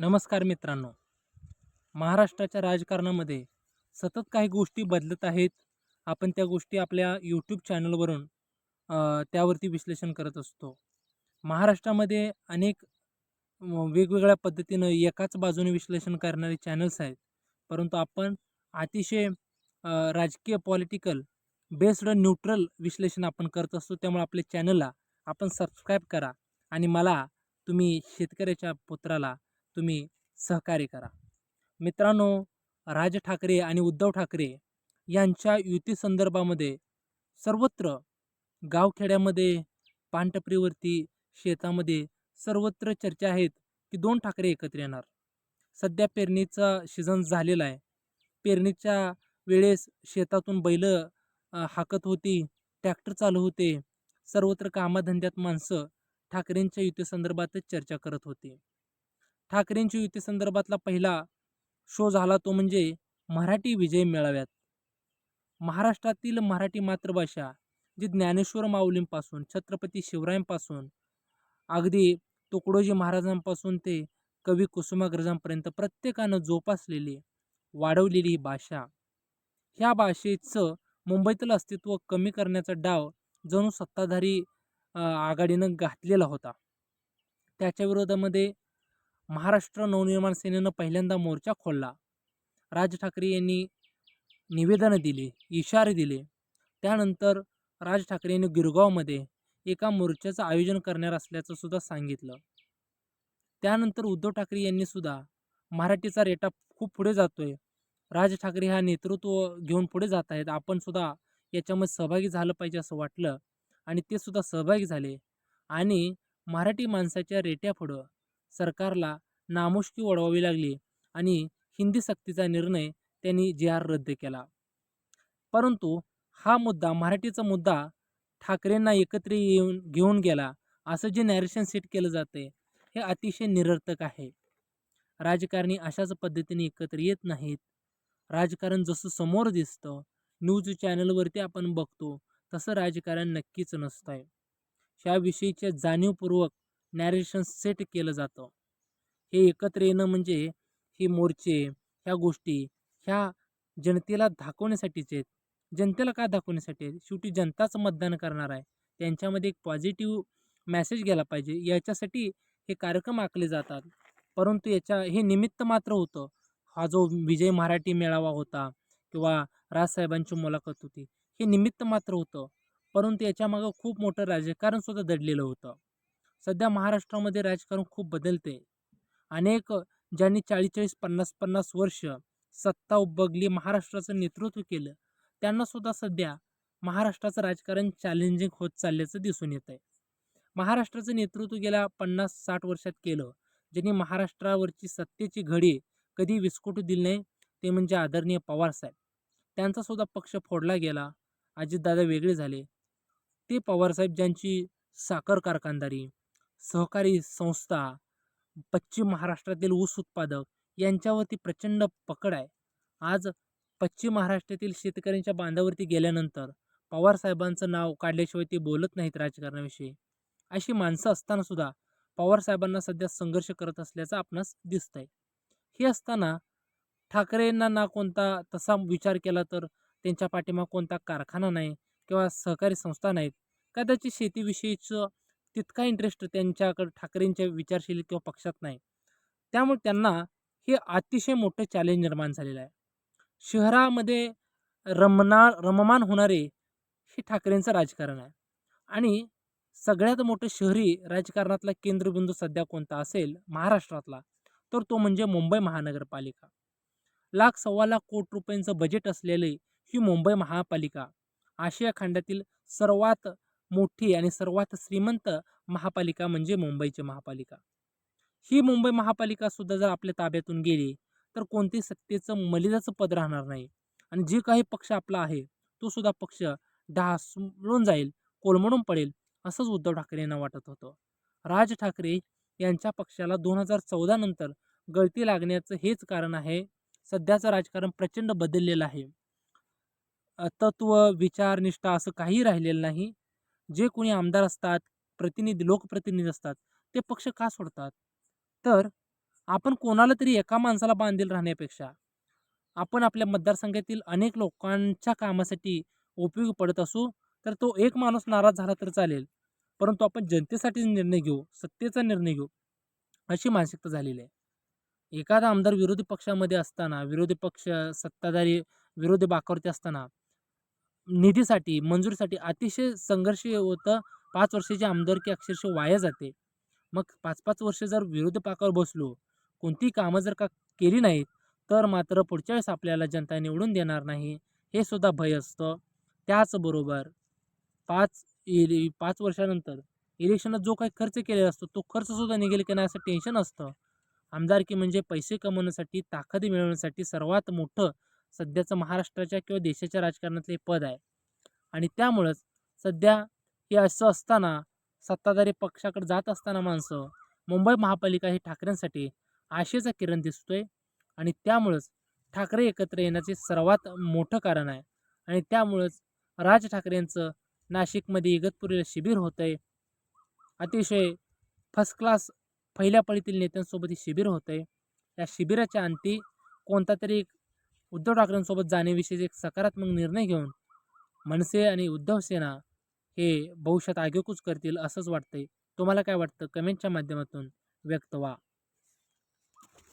नमस्कार मित्रांनो. महाराष्ट्राच्या राजकारणामध्ये सतत काही गोष्टी बदलत आहेत. आपण त्या गोष्टी आपल्या यूट्यूब चॅनलवरून त्यावरती विश्लेषण करत असतो. महाराष्ट्रामध्ये अनेक वेगवेगळ्या पद्धतीनं एकाच बाजूने विश्लेषण करणारे चॅनल्स आहेत. परंतु आपण अतिशय राजकीय पॉलिटिकल बेस्ड न्यूट्रल विश्लेषण आपण करत असतो. त्यामुळे आपल्या चॅनलला आपण सबस्क्राईब करा. आणि मला तुम्ही शेतकऱ्याच्या पुत्राला तुम्ही सहकार्य करा. मित्रांनो राज ठाकरे आणि उद्धव ठाकरे यांच्या युती संदर्भामध्ये सर्वत्र गावखेड्यामध्ये पानटपरीवरती शेतामध्ये सर्वत्र चर्चा आहेत की दोन ठाकरे एकत्र येणार. सध्या पेरणीचा सीझन झालेला आहे. पेरणीच्या वेळेस शेतातून बैल हाकत होती ट्रॅक्टर चालू होते. सर्वत्र कामाधंद्यात माणसं ठाकरेंच्या युतीसंदर्भातच चर्चा करत होती. ठाकरेंच्या युतीसंदर्भातला पहिला शो झाला तो म्हणजे मराठी विजय मेळाव्यात. महाराष्ट्रातील मराठी मातृभाषा जी ज्ञानेश्वर माऊलींपासून छत्रपती शिवरायांपासून अगदी तुकडोजी महाराजांपासून ते कवी कुसुमाग्रजांपर्यंत प्रत्येकानं जोपासलेली वाढवलेली ही भाषा. ह्या भाषेचं मुंबईतील अस्तित्व कमी करण्याचा डाव जणू सत्ताधारी आघाडीनं घातलेला होता. त्याच्या विरोधामध्ये महाराष्ट्र नवनिर्माण सेनेनं पहिल्यांदा मोर्चा खोलला. राज ठाकरे यांनी निवेदनं दिली इशारे दिले. त्यानंतर राज ठाकरे यांनी गिरगावमध्ये एका मोर्चाचं आयोजन करणार असल्याचं सुद्धा सांगितलं. त्यानंतर उद्धव ठाकरे यांनी सुद्धा मराठीचा रेटा खूप पुढे जातोय. राज ठाकरे हा नेतृत्व घेऊन पुढे जात आहेत. आपण सुद्धा याच्यामध्ये सहभागी झालं पाहिजे असं वाटलं आणि ते सुद्धा सहभागी झाले. आणि मराठी माणसाच्या रेट्यापुढं सरकारला नामुष्की ओढवावी लागली आणि हिंदी सक्तीचा निर्णय त्यांनी जे आर रद्द केला. परंतु हा मुद्दा मराठीचा मुद्दा ठाकरेंना एकत्र येऊन घेऊन गेला असं जे नॅरेशन सेट केलं जाते हे अतिशय निरर्थक आहे. राजकारणी अशाच पद्धतीने एकत्र येत नाहीत. राजकारण जसं समोर दिसतं न्यूज चॅनलवरती आपण बघतो तसं राजकारण नक्कीच नसतंय. ह्या ह्याविषयीचे जाणीवपूर्वक नॅरेशन सेट केलं जातं. हे एकत्र येणं म्हणजे हे मोर्चे ह्या गोष्टी ह्या जनतेला दाखवण्यासाठीचे आहेत. जनतेला का दाखवण्यासाठी आहेत? शेवटी जनताच मतदान करणार आहे. त्यांच्यामध्ये एक पॉझिटिव्ह मॅसेज गेला पाहिजे. याच्यासाठी हे कार्यक्रम आखले जातात. परंतु याच्या हे निमित्त मात्र होतं. हा जो विजय मराठी मेळावा होता किंवा राजसाहेबांची मुलाखत होती हे निमित्त मात्र होतं. परंतु याच्यामागं खूप मोठं राजकारणसुद्धा दडलेलं होतं. सध्या महाराष्ट्रामध्ये राजकारण खूप बदलते अनेक ज्यांनी चाळीस चाळीस पन्नास पन्नास वर्ष सत्ता उपभोगली महाराष्ट्राचं नेतृत्व केलं त्यांनासुद्धा सध्या महाराष्ट्राचं राजकारण चॅलेंजिंग होत चालल्याचं दिसून येत आहे महाराष्ट्राचं नेतृत्व गेल्या पन्नास साठ वर्षात केलं ज्यांनी महाराष्ट्रावरची सत्तेची घडी कधी विस्कटू दिली नाही ते म्हणजे आदरणीय पवारसाहेब त्यांचासुद्धा पक्ष फोडला गेला अजितदादा वेगळे झाले. ते पवारसाहेब ज्यांची साखर कारखानदारी सहकारी संस्था पश्चिम महाराष्ट्रातील ऊस उत्पादक यांच्यावरती प्रचंड पकड आहे. आज पश्चिम महाराष्ट्रातील शेतकऱ्यांच्या बांधावरती गेल्यानंतर पवारसाहेबांचं नाव काढल्याशिवाय ते बोलत नाहीत राजकारणाविषयी. अशी माणसं असताना सुद्धा पवारसाहेबांना सध्या संघर्ष करत असल्याचं आपणास दिसतंय. हे असताना ठाकरेंना ना कोणता तसा विचार केला तर त्यांच्या पाठीमा कोणता कारखाना नाही किंवा सहकारी संस्था नाहीत. कदाचित शेतीविषयीचं तितका इंटरेस्ट त्यांच्याकडं ठाकरेंच्या विचारशैलीत किंवा पक्षात नाही. त्यामुळे त्यांना हे अतिशय मोठं चॅलेंज निर्माण झालेलं आहे. शहरामध्ये रमणार रममान होणारे हे ठाकरेंचं राजकारण आहे. आणि सगळ्यात मोठं शहरी राजकारणातला केंद्रबिंदू सध्या कोणता असेल? महाराष्ट्रातला. तर तो म्हणजे मुंबई महानगरपालिका. लाख सव्वा लाख कोटी रुपयांचं बजेट असलेली ही मुंबई महापालिका आशिया खंडातील सर्वात मोठी आणि सर्वात श्रीमंत महापालिका म्हणजे मुंबईची महापालिका. ही मुंबई महापालिका सुद्धा जर आपल्या ताब्यातून गेली तर कोणती सत्तेचं मलिदाचं पद राहणार नाही. आणि जे काही पक्ष आपला आहे तो सुद्धा पक्ष ढासळून जाईल कोलमडून पडेल असंच उद्धव ठाकरे यांना वाटत होतं. राज ठाकरे यांच्या पक्षाला दोन हजार चौदा नंतर गळती लागण्याचं हेच कारण आहे. सध्याचं राजकारण प्रचंड बदललेलं आहे. तत्व विचारनिष्ठा असं काही राहिलेलं नाही. जे कोणी आमदार असतात प्रतिनिधी लोकप्रतिनिधी असतात ते पक्ष का सोडतात? तर आपण कोणाला तरी एका माणसाला बांधील राहण्यापेक्षा आपण आपल्या मतदारसंघातील अनेक लोकांच्या कामासाठी उपयोगी पडत असू तर तो एक माणूस नाराज झाला तर चालेल. परंतु आपण जनतेसाठी निर्णय घेऊ सत्तेचा निर्णय घेऊ अशी मानसिकता झालेली आहे. एखादा आमदार विरोधी पक्षामध्ये असताना विरोधी पक्ष सत्ताधारी विरोधी बाकावरती असताना निधीसाठी मंजुरीसाठी अतिशय संघर्ष होतं. पाच वर्षाची आमदारकी अक्षरशः वाया जाते. मग पाच पाच वर्ष जर विरोधी पाकावर बसलो कोणतीही कामं जर का केली नाहीत तर मात्र पुढच्या वेळेस आपल्याला जनता निवडून देणार नाही हे सुद्धा भय असतं. त्याचबरोबर पाच इले पाच वर्षानंतर इलेक्शनात जो काही खर्च केलेला असतो तो खर्चसुद्धा निघेल की नाही असं टेन्शन असतं. आमदारकी म्हणजे पैसे कमवण्यासाठी ताकद मिळवण्यासाठी सर्वात मोठं सध्याचं महाराष्ट्राच्या किंवा देशाच्या राजकारणातलं हे पद आहे. आणि त्यामुळंच सध्या हे असं असताना सत्ताधारी पक्षाकडे जात असताना माणसं मुंबई महापालिका हे ठाकरेंसाठी आशेचा किरण दिसतोय. आणि त्यामुळंच ठाकरे एकत्र येण्याचे सर्वात मोठं कारण आहे. आणि त्यामुळंच राज ठाकरेंचं नाशिकमध्ये इगतपुरीला शिबिर होतं आहे अतिशय फर्स्ट क्लास पहिल्या पळीतील नेत्यांसोबत हे शिबिर होतं आहे या शिबिराच्या अंती कोणता तरी एक उद्धव ठाकरेंसोबत जाण्याविषयी एक सकारात्मक निर्णय घेऊन मनसे आणि उद्धव सेना हे भविष्यात आगेकूच करतील असंच वाटतंय. तुम्हाला काय वाटतं? कमेंटच्या माध्यमातून व्यक्त व्हा.